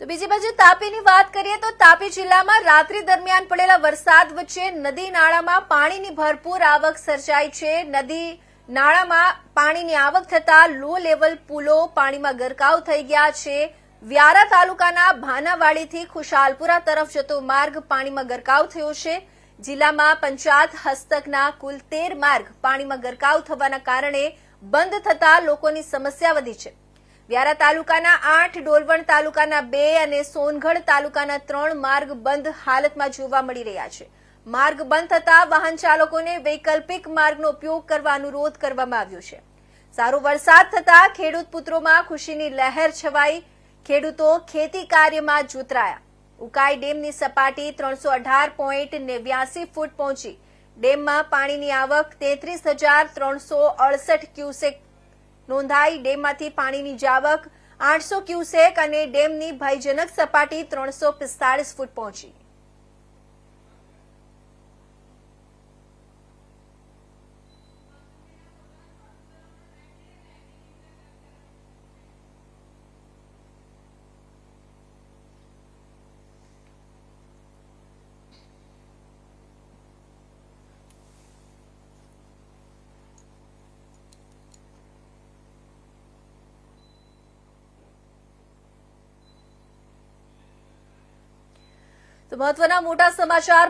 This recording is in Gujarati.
તો બીજી બાજુ તાપીની વાત કરીએ તો તાપી જિલ્લામાં રાત્રિ દરમિયાન પડેલા વરસાદ વચ્ચે નદી નાળામાં પાણીની ભરપૂર આવક સર્જાઈ છે. નદી નાળામાં પાણીની આવક થતા લો લેવલ પુલો પાણીમાં ગરકાવ થઈ ગયા છે. વ્યારા તાલુકાના ભાનાવાડીથી ખુશાલપુરા તરફ જતો માર્ગ પાણીમાં ગરકાવ થયો છે. જિલ્લામાં પંચાયત હસ્તકના કુલ તેર માર્ગ પાણીમાં ગરકાવ થવાના કારણે બંધ થતા લોકોની સમસ્યા વધી છે. વ્યારા તાલુકાના આઠ, ડોલવણ તાલુકાના બે અને સોનગઢ તાલુકાના ત્રણ માર્ગ બંધ હાલતમાં જોવા મળી રહ્યા છે. માર્ગ બંધ થતા વાહન ચાલકોને વૈકલ્પિક માર્ગનો ઉપયોગ કરવા અનુરોધ કરવામાં આવ્યો છે. સારો વરસાદ થતા ખેડૂત પુત્રોમાં ખુશીની લહેર છવાઈ, ખેડૂતો ખેતી કાર્યમાં જોતરાયા. ઉકાઈ ડેમની સપાટી ત્રણસો અઢાર પોઈન્ટ નેવ્યાસી ફૂટ પહોંચી. ડેમમાં પાણીની આવક તેત્રીસ હજાર ત્રણસો અડસઠ ક્યુસેક નોંધાઈ ડેમમાંથી પાણીની જાવક આઠસો ક્યુસેક અને ડેમની ભયજનક સપાટી ત્રણસો પિસ્તાળીસ ફૂટ પહોંચી. તો મહત્વના મોટા સમાચાર